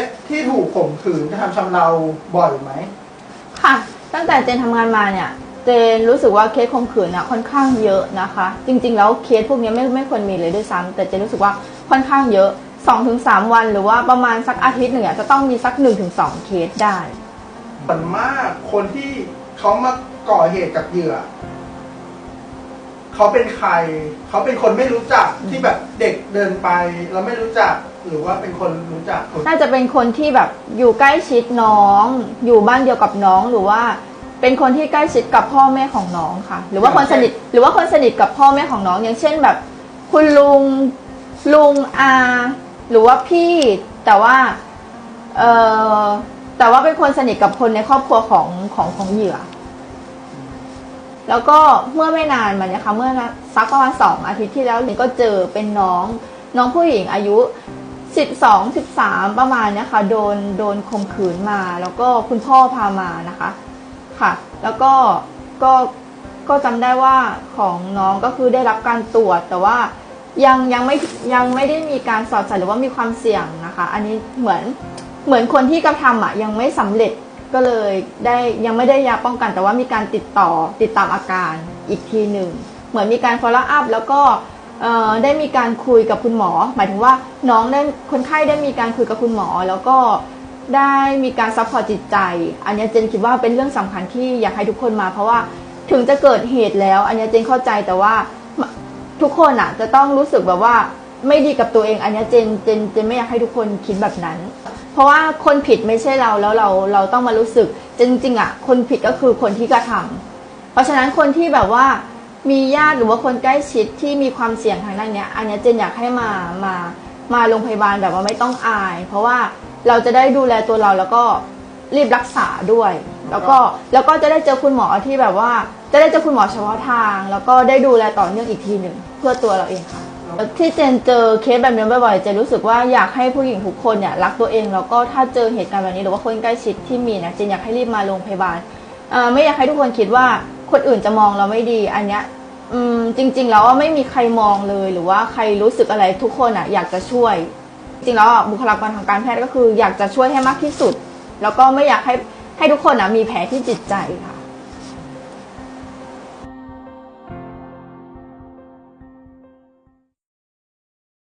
สที่ถูกข่มขืนกระทำชำเราบ่อยไหม ค่ะ ตั้งแต่เจนทำงานมาเนี่ย เจนรู้สึกว่าเคสข่มขืนน่ะค่อนข้างเยอะนะคะ จริง ๆ แล้วเคสพวกนี้ไม่ไม่ควรมีเลยด้วยซ้ำแต่เจนรู้สึกว่าค่อนข้างเยอะ 2-3 วันหรือว่าประมาณสักอาทิตย์หนึ่งอะจะต้องมีสัก 1-2 เคสได้ ส่วนมากคนที่เขามาก่อเหตุกับเหยื่อ เขาเป็นใคร เขาเป็นคนไม่รู้จักที่แบบเด็กเดินไปแล้วไม่รู้จักหรือว่าเป็นคนรู้จักคนน่าจะเป็นคนที่แบบอยู่ใกล้ชิดน้อง อยู่บ้านเดียวกับน้องหรือว่า เป็นคนที่ใกล้ชิดกับพ่อแม่ของน้องค่ะ หรือว่าคนสนิทหรือว่าคนสนิทกับพ่อแม่ของน้อง อย่างเช่นแบบ คุณลุงลุงอาหรือว่าพี่แต่ว่าเออแต่ว่าเป็นคนสนิทกับคนในครอบครัวของของของเหยื่อ แล้วก็เมื่อไม่นานมาเนี่ยค่ะเมื่อสักประมาณสองอาทิตย์ที่แล้วหนิงก็เจอเป็นน้องน้องผู้หญิงอายุสิบสองสิบสามประมาณนี้ค่ะโดนโดนข่มขืนมา แล้วก็คุณพ่อพามานะคะค่ะ แล้วก็ก็ก็จำได้ว่าของน้องก็คือได้รับการตรวจแต่ว่ายังยังไม่ยังไม่ได้มีการสอดใส่หรือว่ามีความเสี่ยงนะคะ อันนี้เหมือนเหมือนคนที่กระทำอะยังไม่สำเร็จ ก็เลยได้ยังไม่ได้ยาป้องกัน แต่ว่ามีการติดต่อติดตามอาการอีกทีหนึ่งเหมือนมีการ follow up แล้วก็ได้มีการคุยกับคุณหมอ หมายถึงว่าน้องได้คนไข้ได้มีการคุยกับคุณหมอ แล้วก็ได้มีการซัพพอร์ตจิตใจ อันนี้เจนคิดว่าเป็นเรื่องสำคัญที่อยากให้ทุกคนมา เพราะว่าถึงจะเกิดเหตุแล้ว อันนี้เจนเข้าใจแต่ว่าทุกคนอะจะต้องรู้สึกแบบว่าไม่ดีกับตัวเอง อันนี้เจนเจนเจนไม่อยากให้ทุกคนคิดแบบนั้น ราะว่าคนผิดไม่ใช่เราแล้วเราเราต้องมารู้สึก จริงๆอะคนผิดก็คือคนที่กระทำเพราะฉะนั้นคนที่แบบว่ามีญาติหรือว่าคนใกล้ชิดที่มีความเสี่ยงทางด้านเนี้ย อันนี้เจนอยากให้มามามาโรงพยาบาลแบบว่าไม่ต้องอาย เพราะว่าเราจะได้ดูแลตัวเราแล้วก็รีบรักษาด้วย แล้วก็แล้วก็จะได้เจอคุณหมอที่แบบว่า จะได้เจอคุณหมอเฉพาะทาง แล้วก็ได้ดูแลต่อเนื่องอีกทีหนึ่งเพื่อตัวเราเองค่ะ ที่เจนเจอเคสแบบนี้บ่อยๆเจนรู้สึกว่าอยากให้ผู้หญิงทุกคนเนี่ยรักตัวเองแล้วก็ถ้าเจอเหตุการณ์แบบนี้หรือว่าคนใกล้ชิดที่มีนี่ยเจนอยากให้รีบมาโรงพยาบาลไม่อยากให้ทุกคนคิดว่าคนอื่นจะมองเราไม่ดี อันเนี้ยจริง ๆ แล้วไม่มีใครมองเลยหรือว่าใครรู้สึกอะไรทุกคนอะอยากจะช่วย จริงๆแล้วบุคลากรทางการแพทย์ก็คือ อยากจะช่วยให้มากที่สุด แล้วก็ไม่อยากให้ให้ทุกคนอะมีแผลที่จิตใจค่ะ